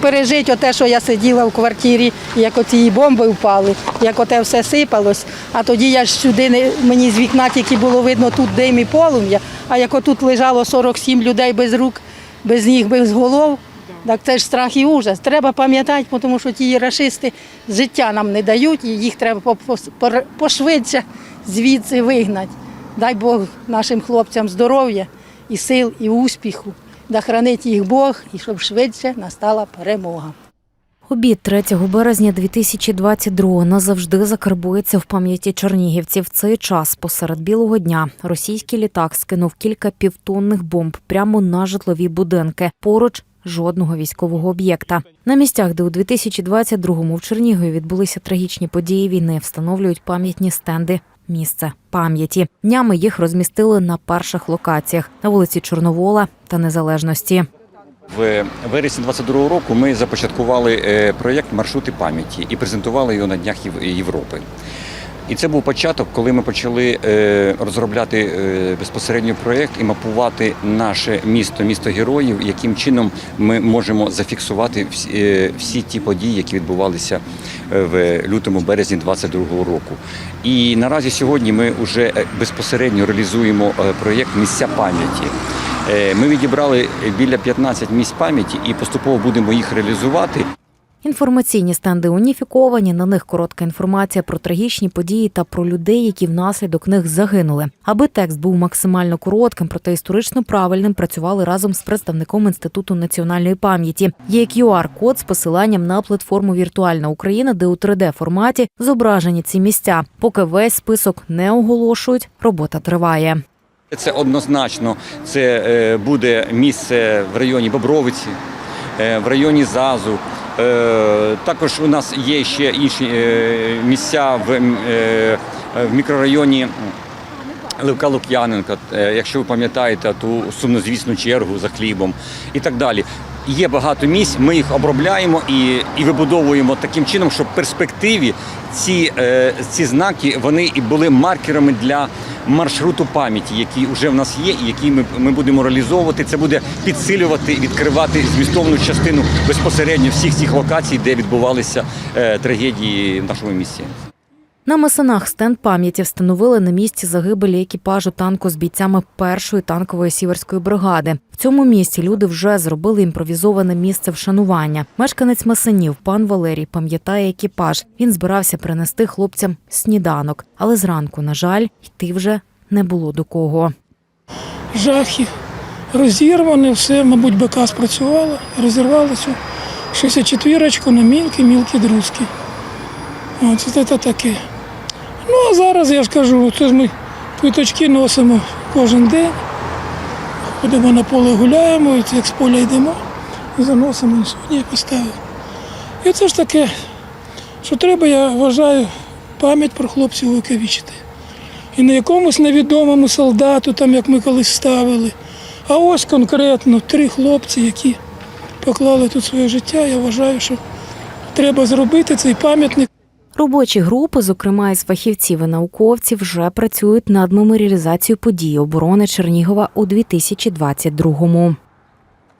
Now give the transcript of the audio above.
Пережити те, що я сиділа в квартирі, як оці бомби впали, як оте все сипалось. А тоді я ж сюди не- мені з вікна тільки було видно тут дим і полум'я. А як отут лежало 47 людей без рук, без ніг, без голов, так це ж страх і ужас. Треба пам'ятати, тому що ті рашисти життя нам не дають, і їх треба по- пошвидше звідси вигнати. Дай Бог нашим хлопцям здоров'я і сил, і успіху. Да хранить їх Бог і щоб швидше настала перемога. Обід 3 березня 2022 назавжди закарбується в пам'яті чернігівців. В цей час посеред білого дня російський літак скинув кілька півтонних бомб прямо на житлові будинки. Поруч жодного військового об'єкта. На місцях, де у 2022-му в Чернігові відбулися трагічні події війни, встановлюють пам'ятні стенди. Місце пам'яті днями їх розмістили на перших локаціях на вулиці Чорновола та Незалежності. В вересні 22-го року ми започаткували е, проєкт Маршрути пам'яті і презентували його на днях Європи. І це був початок, коли ми почали е, розробляти е, безпосередньо проєкт і мапувати наше місто, місто героїв, яким чином ми можемо зафіксувати всі, е, всі ті події, які відбувалися в лютому березні 22-го року. І наразі сьогодні ми вже безпосередньо реалізуємо проєкт Місця пам'яті. Ми відібрали біля 15 місць пам'яті і поступово будемо їх реалізувати. Інформаційні стенди уніфіковані. На них коротка інформація про трагічні події та про людей, які внаслідок них загинули. Аби текст був максимально коротким, проте історично правильним, працювали разом з представником інституту національної пам'яті. Є QR-код з посиланням на платформу Віртуальна Україна, де у 3D форматі зображені ці місця. Поки весь список не оголошують, робота триває. Це однозначно це е, буде місце в районі Бобровиці, е, в районі Зазу. Е, Також у нас є ще інші е, місця е, в мікрорайоні Левка Лук'яненка, якщо ви пам'ятаєте ту сумнозвісну чергу за хлібом і так далі. Є багато місць, ми їх обробляємо і, і вибудовуємо таким чином, щоб в перспективі ці, е, ці знаки вони і були маркерами для маршруту пам'яті, який вже в нас є, і який ми, ми будемо реалізовувати. Це буде підсилювати, відкривати змістовну частину безпосередньо всіх цих локацій, де відбувалися е, трагедії в нашому місті. На Масанах стенд пам'яті встановили на місці загибелі екіпажу танку з бійцями першої танкової сіверської бригади. В цьому місці люди вже зробили імпровізоване місце вшанування. Мешканець Масанів, пан Валерій, пам'ятає екіпаж. Він збирався принести хлопцям сніданок, але зранку, на жаль, йти вже не було до кого. жахи, розірване, все, мабуть, БК спрацювала, розірвала цю 64-ку на мілкі, мілкі друзки. От це та- таке. Ну, а зараз я ж кажу, це ж ми квиточки носимо кожен день. Ходимо на поле гуляємо, і як з поля йдемо, і заносимо, сьогодні я поставив. І це ж таке, що треба, я вважаю, пам'ять про хлопців увековічити. І не якомусь невідомому солдату, там як ми колись ставили. А ось конкретно три хлопці, які поклали тут своє життя. Я вважаю, що треба зробити цей пам'ятник. Робочі групи, зокрема із фахівців і науковців, вже працюють над меморіалізацією подій оборони Чернігова у 2022-му.